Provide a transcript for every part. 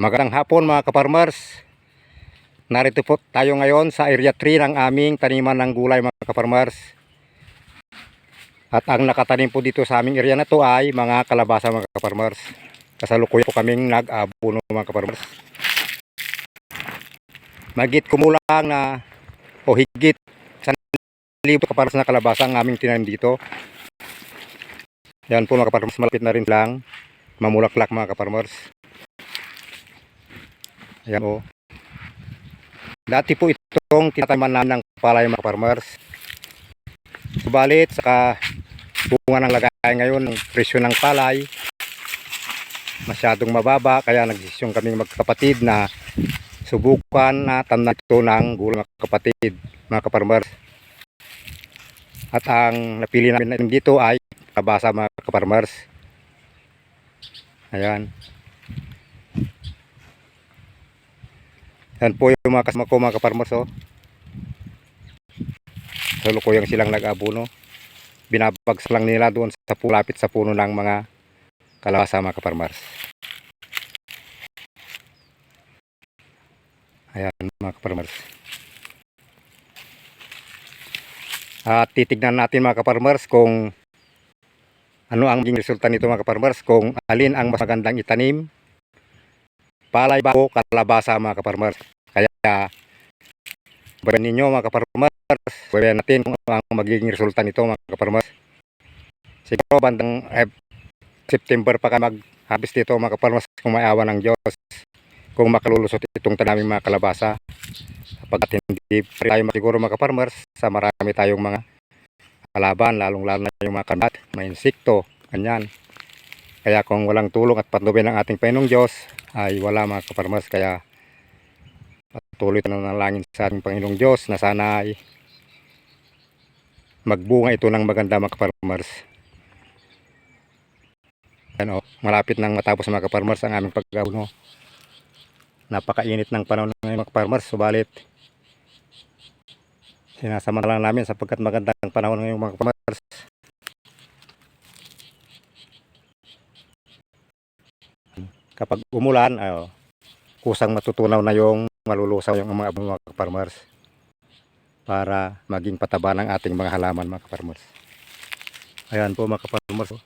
Magandang hapon mga kaparmers. Narito po tayo ngayon sa area 3 ng aming taniman ng gulay mga kaparmers. At ang nakatanim po dito sa aming area na to ay mga kalabasa mga kaparmers. Kasalukuyan po kaming nag-abuno mga kaparmers. Magit kumulang na o higit sa libo kaparmers na kalabasa ang aming tinanim dito. Yan po mga kaparmers, malapit na rin lang mamulaklak mga kaparmers. Ayan o. Dati po itong tinataman namin ng palay mga farmers. Subalit, saka bunga ng lagay ngayon, ang presyo ng palay, masyadong mababa, kaya nagdesisyon kami magkapatid na subukan na tamnan ito ng gulay mga kapatid, mga kaparmers. At ang napili namin dito ay kabasa mga kaparmers. Ayan. Yan po yung mga kasama ko mga kaparmers oh. Sa lukuyang silang nag-abuno. Binabagsak lang nila doon sa pu- lapit sa puno ng mga kalabasa mga kaparmers. Ayan mga kaparmers. At titignan natin mga kaparmers kung ano ang maging resulta nito mga kaparmers kung alin ang mas magandang itanim palay ba o kalabasa mga kaparmers. Kaya bayan ninyo mga kaparmers, bayan natin kung ano ang magiging resulta nito mga kaparmers. Siguro bandang eh, September pa ka mag-harvest dito mga kaparmers kung may awa ng Diyos. Kung makalulusot itong tanaming mga kalabasa. Kapag hindi pa tayo siguro mga kaparmers sa marami tayong mga kalaban, lalong lalo na yung mga kanat, may insekto, kanyan. Kaya kung walang tulong at patnubin ng ating Panginoong Diyos, ay wala mga kaparmers. Kaya patuloy na nanalangin sa ating Panginoong Diyos na sana ay magbunga ito ng maganda mga kaparmers. Yan o, malapit nang matapos mga kaparmers ang aming pag-abuno. Napakainit ng panahon ng mga kaparmers, subalit sinasamantala namin sapagkat magandang panahon ngayon mga kaparmers. Kapag umulan, ayo, kusang matutunaw na yung malulusaw yung mga mga farmers para maging pataba ng ating mga halaman mga farmers. Ayan po mga farmers.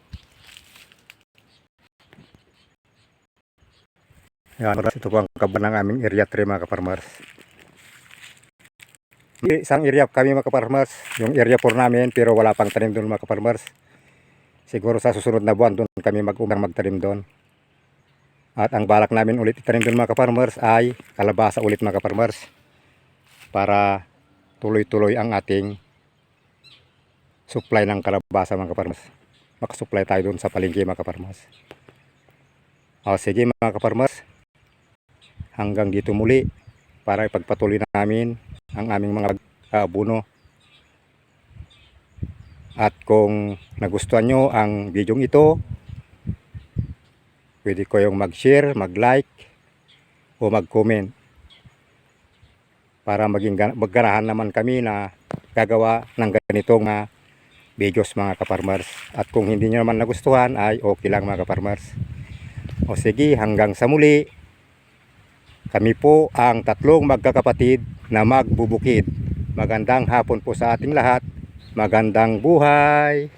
Ayan, ito po ang kaba ng aming area 3 mga farmers. Isang area kami mga farmers, yung area 4 namin pero wala pang tanim doon mga farmers. Siguro sa susunod na buwan doon kami mag-umang magtanim doon. At ang balak namin ulit itanim doon mga farmers ay kalabasa ulit mga farmers para tuloy-tuloy ang ating supply ng kalabasa mga farmers. Makasupply tayo doon sa palengke mga farmers. O sige mga farmers, hanggang dito muli para ipagpatuloy namin ang aming mga abuno. At kung nagustuhan nyo ang video ito, pwede ko yung mag-share, mag-like, o mag-comment para maging gan- magganahan naman kami na gagawa ng ganitong mga videos mga kaparmers. At kung hindi nyo naman nagustuhan ay okay lang mga kaparmers. O sige, hanggang sa muli, kami po ang tatlong magkakapatid na magbubukid. Magandang hapon po sa ating lahat. Magandang buhay!